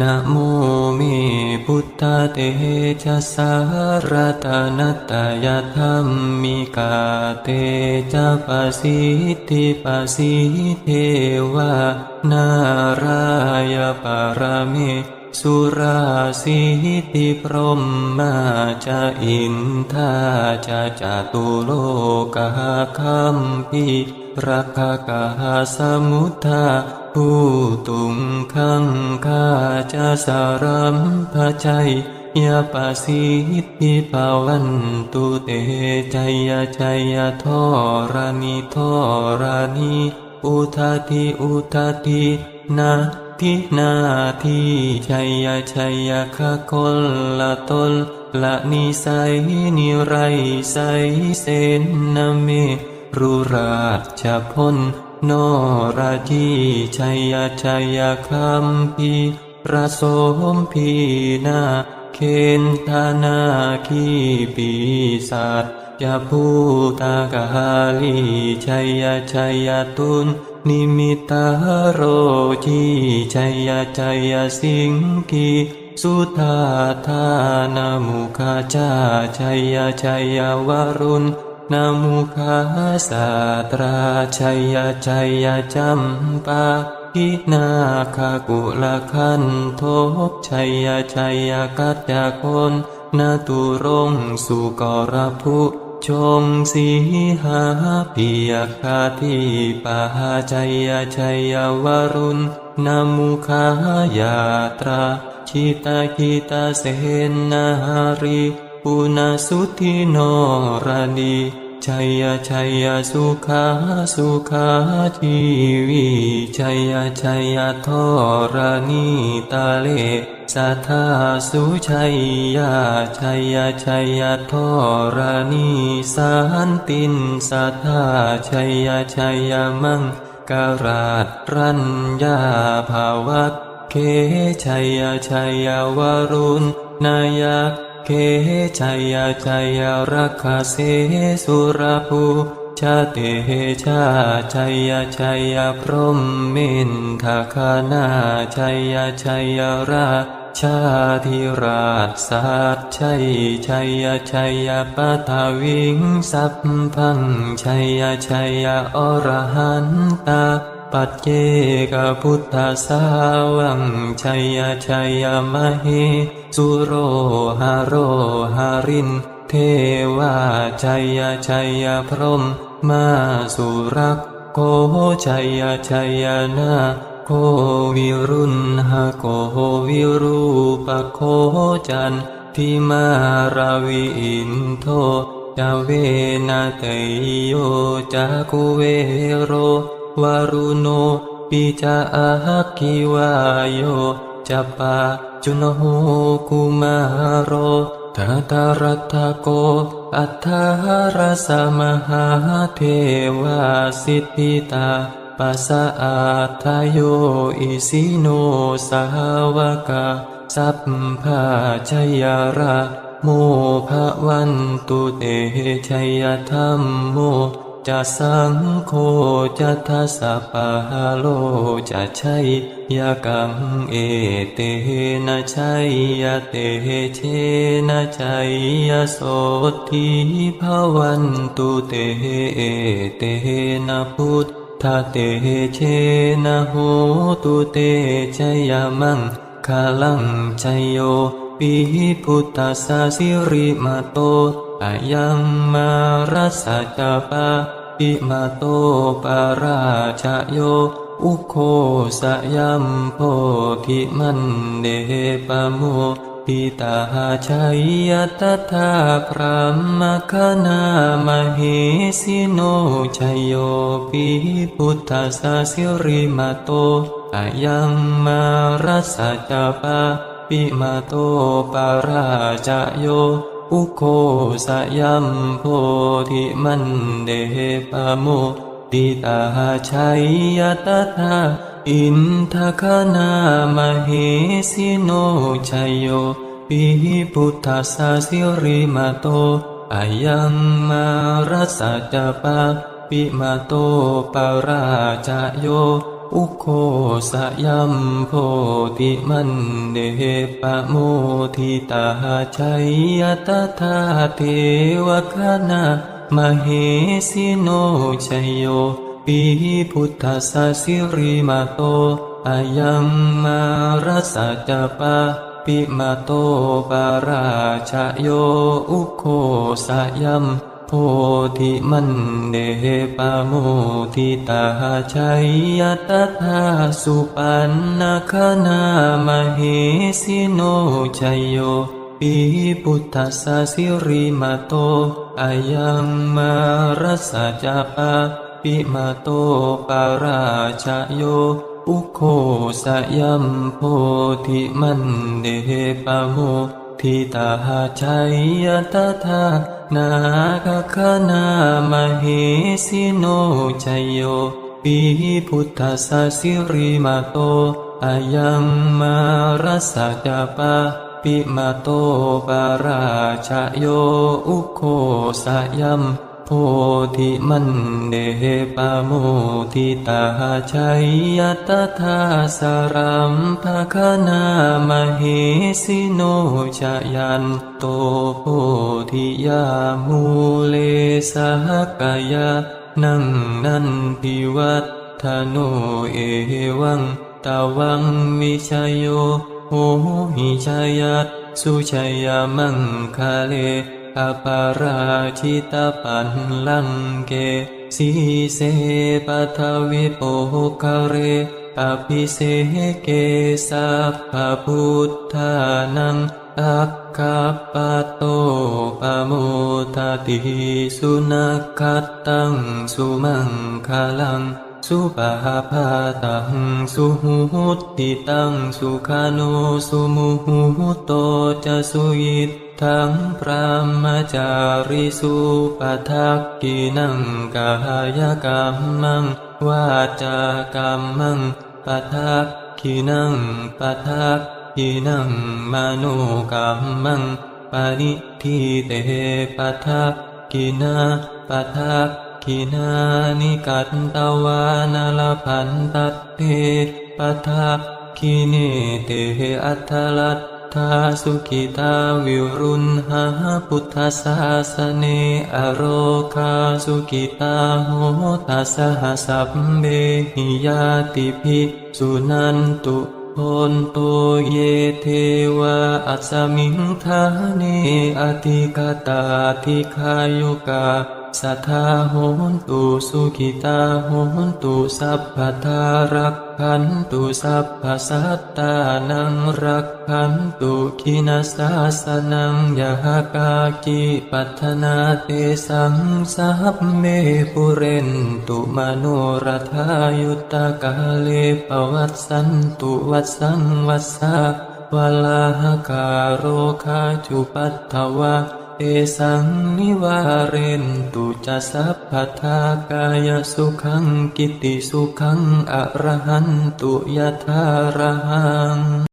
นะโมเมพุทธเตชะสารตานตยธรรมมิกาเตจะปสิทธิปสิเทวา นารายปารเมสุราสิติพรหมมาจะอินทาจะจตุโลกาคัมพีรักกาสมุทธา ผู้ตุงขังคาจะสารัมพชัยยาปาสิทธิภาวันตุเตใจยชัยาทอรานิทอรานิอุทาทิอุทาทินาทินาทีชัยชัยาคะคลละตนละนิสัยนิไรใสเสนนเมรุราชพล นราจีชัยชัยคัมพีประสมพีนาเคนธานาคีปีศาจยาภูตากาลีชัยชัยตุนนิมิตาโรจีชัยชัยสิงกีสุธาธานามุขจาชัยชัยวรุณ นามุขาสาตราชัยชัยจัมปากินาคากุลคันโทกชัยชัยกัจจคนนาตุรงสุกรภุชงสีหาปิยคาทิปาชัยชัยวรุณนามุขายาตราชิตาคิตาเสนารี ปุณสุทิโนรานีชัยชัยสุขาสุขาชีวีชัยชัยทอรานีตาเลสัทธาสุชัยยาชัยชัยทอรานีสันตินสัทธาชัยชัยมังการาตรัญญาภาวัตเคชัยชัยวรุณนายัก เคชัยชัยรักขเสสุรภูชาเตชาชัยชัยพรหมมินทคานาชัยชัยราชาธิราชสัตชัยชัยชัยปัทวิงสัพพังชัยชัยอรหันตา ปัจเจกพุทธสาวังชัยชัยมเหสุโรหาโรหาริน เทวาชัยชัยพรหมมาสุรักโกชัยชัยนาโควิรุณหโกวิรูปโคจันทิมาราวิอินโทจาเวนะเตโยจากุเวโร วารุโน ปิจาอาคิวายโยจัปปาจุนโหกุมารโรทาตารัตโก อัฏฐารสมหาเทวาสิทธิตาปัสสะอาทายโยอิสิโนสาวกาสัพพาชยาระโมภะวันตุเตชัยธรรมโม จะสังโฆจะทัสสะปะหาโลจะใช่ยากังเอเตนะชัยยะเตเชนะชัยยะโสทิภาวันตุเตเอเตนะพุทธเตเชนะโหตุเตชยมังคาลังชยโยปิพุทธสาสิริมาโต อายังมารัสจาปาปิมาโตปาราชโย อุโคสยัมโพธิมันเดปโมปิตาชัยยตถาพระมคณามเหสิโนชยโยปิพุทธสสิริมาโตอายังมารัสจาปาปิมาโตปาราชโย อุโคสยัมโพธิมันเดปโมติตาชัยยตถาอินทคณามเหสิโนชัยโยปิพุทธสาสิริมาโตอายังมารัสสะจปาปิมาโตปาราชโย อุโคสยัมโพธิมันเดปะโมทิตาชัยยตถาเทวคณามเหสิโนชัยโยปีพุทธสสิริมาโตอายังมารัสจปะปิมาโตปาราชโยอุโคสยัม โพธิมันเดปะโมทิตาชัยยตถาสุปันนาคนามเหสิโนชัยโยปีพุทธสสิริมาโตอายังมารัสจาปะปิมาโตปาราชโยอุโคสยัมโพธิมันเดปะโมทิตาชัยยตถา นาคคณามเหสิโนชัยโยปีพุทธสสิริมาโตอายังมารัสจปะปิมาโตปาราชโยอุโคสยัม โพธิมันเดปะโมทิตาชัยยตถาสารัมภคณามเหสิโนชยันโตโพธิยามูเลสหกายานังนันทิวัฒโนเอวังตาวังวิชยโยโหหิชยัตสุชยามังคาเล อปาราชิตาปันลังเกสีเสปทวิโปคเรอภิเสเกสัพพพุทธานังอัคคปโตปโมทติสุนักขตังสุมังคลังสุปาพาตังสุหุติตังสุขานุสุมุหุโตจะสุยิต ทังพระมจาริสุปทักกินังกายกรรมังวาจากรรมังปทักกินังปทักกินังมโนกรรมังปณิทิเตปทักกินาปทักกินานิกัตตวานาลพันตเตปทักกิเนเตอัตถลัต ทาสุขิตาวิรุณหาพุทธศาสเนอโรคาสุขิตาโหตัสหสัพเบหิยาติภิสุนันตุโนโตเยเทวาอัสมิงทาเนอติกตาทิคายุกา สัทธาโหนตุสุขิตาโหนตุสัพพทารักขันตุสัพพสัตตานังรักขันตุขินาสาสนังยะกากิปัทนาเตสังสัพเมปุเรนตุมโนรทายุตตกาเลปวัตสันตุวัตสังวัสสะวลาหกาโรคาจุปัตถวะ เอสังนิวาเรนตุจะสัพพทากายสุขังกิติสุขังอรหันตุยะธารหัง